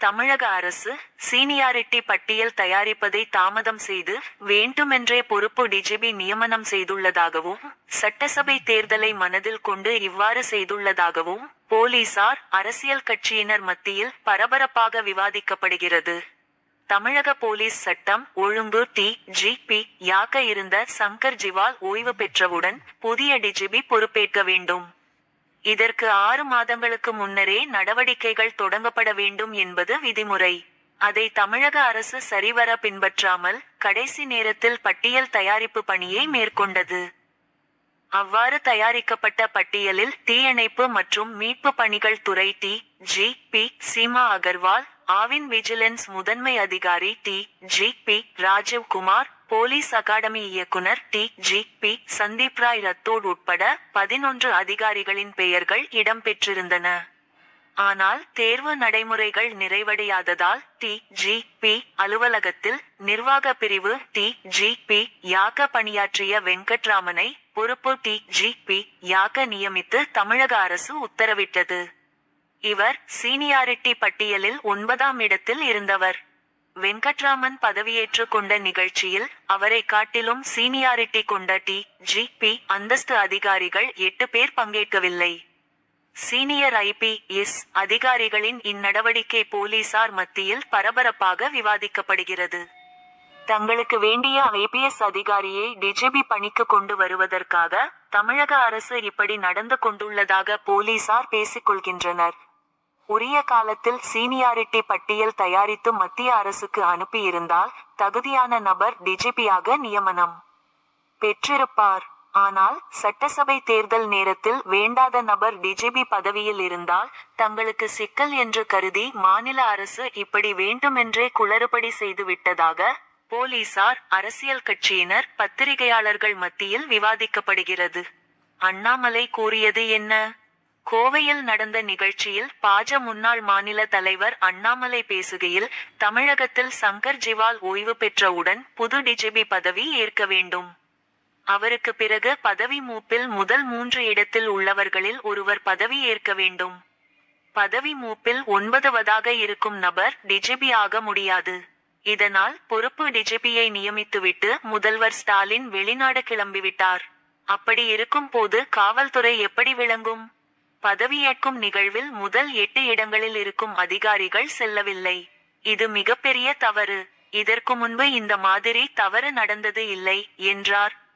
தமிழக அரசு சீனியாரிட்டி பட்டியல் தயாரிப்பதை தாமதம் செய்து வேண்டுமென்றே பொறுப்பு டிஜிபி நியமனம் செய்துள்ளதாகவும் சட்டசபை தேர்தலை மனதில் கொண்டு இவ்வாறு செய்துள்ளதாகவும் போலீசார் அரசியல் கட்சியினர் மத்தியில் பரபரப்பாக விவாதிக்கப்படுகிறது. தமிழக போலீஸ் சட்டம் ஒழுங்கு டி ஜி பி யாக இருந்த சங்கர் ஜிவால் ஓய்வு பெற்றவுடன் புதிய டிஜிபி பொறுப்பேற்க வேண்டும். இதற்கு ஆறு மாதங்களுக்கு முன்னரே நடவடிக்கைகள் தொடங்கப்பட வேண்டும் என்பது விதிமுறை. அதை தமிழக அரசு சரிவர பின்பற்றாமல் கடைசி நேரத்தில் பட்டியல் தயாரிப்பு பணியை மேற்கொண்டது. அவ்வாறு தயாரிக்கப்பட்ட பட்டியலில் தீயணைப்பு மற்றும் மீட்பு பணிகள் துறை D. G. P. Seema Agarwal Aavin vigilance முதன்மை அதிகாரி D. G. P. Rajeev Kumar police academy இயக்குனர் D. G. P. Sandeep Rai ரத்தோடு உட்பட பதினொன்று அதிகாரிகளின் பெயர்கள் இடம்பெற்றிருந்தன. ஆனால் தேர்வு நடைமுறைகள் நிறைவடையாததால் டி. ஜி. பி. அலுவலகத்தில் நிர்வாக பிரிவு டி. ஜி. பி. யாக பணியாற்றிய வெங்கட்ராமனை பொறுப்பு டி. ஜி. பி. யாக நியமித்து தமிழக அரசு உத்தரவிட்டது. இவர் சீனியாரிட்டி பட்டியலில் ஒன்பதாம் இடத்தில் இருந்தவர். வெங்கட்ராமன் பதவியேற்று கொண்ட நிகழ்ச்சியில் அவரை காட்டிலும் சீனியாரிட்டி கொண்ட டி. ஜி. பி. அந்தஸ்து அதிகாரிகள் எட்டு பேர் பங்கேற்கவில்லை. Senior IP S. அதிகாரிகளின் இந்நடவடிக்கை போலீசார் மத்தியில் பரபரப்பாக விவாதிக்கப்படுகிறது. தங்களுக்கு வேண்டிய ஐபிஎஸ் அதிகாரியை டிஜிபி பணிக்கு கொண்டு வருவதற்காக தமிழக அரசு இப்படி நடந்து கொண்டுள்ளதாக போலீசார் பேசிக்கொள்கின்றனர். உரிய காலத்தில் சீனியாரிட்டி பட்டியல் தயாரித்து மத்திய அரசுக்கு அனுப்பியிருந்தால் தகுதியான நபர் டிஜிபியாக நியமனம். பெற்றிருப்பார். ஆனால் சட்டசபை தேர்தல் நேரத்தில் வேண்டாத நபர் டிஜிபி பதவியில் இருந்தால் தங்களுக்கு சிக்கல் என்று கருதி மாநில அரசு இப்படி வேண்டுமென்றே குளறுபடி செய்துவிட்டதாக போலீசார் அரசியல் கட்சியினர் பத்திரிகையாளர்கள் மத்தியில் விவாதிக்கப்படுகிறது. அண்ணாமலை கூறியது என்ன? கோவையில் நடந்த நிகழ்ச்சியில் பாஜ முன்னாள் மாநில தலைவர் அண்ணாமலை பேசுகையில் தமிழகத்தில் சங்கர் ஜிவால் ஓய்வு பெற்றவுடன் புது டிஜிபி பதவி ஏற்க வேண்டும். அவருக்கு பிறகு பதவி மூப்பில் முதல் மூன்று இடத்தில் உள்ளவர்களில் ஒருவர் பதவி ஏற்க வேண்டும். பதவி மூப்பில் ஒன்பதுவதாக இருக்கும் நபர் டிஜிபி ஆக முடியாது. இதனால் பொறுப்பு டிஜிபியை நியமித்துவிட்டு முதல்வர் ஸ்டாலின் வெளிநாடு கிளம்பிவிட்டார். அப்படி இருக்கும் போது காவல்துறை எப்படி விளங்கும்? பதவியேற்கும் நிகழ்வில் முதல் எட்டு இடங்களில் இருக்கும் அதிகாரிகள் செல்லவில்லை. இது மிகப்பெரிய தவறு. இதற்கு முன்பு இந்த மாதிரி தவறு நடந்தது இல்லை என்றார்.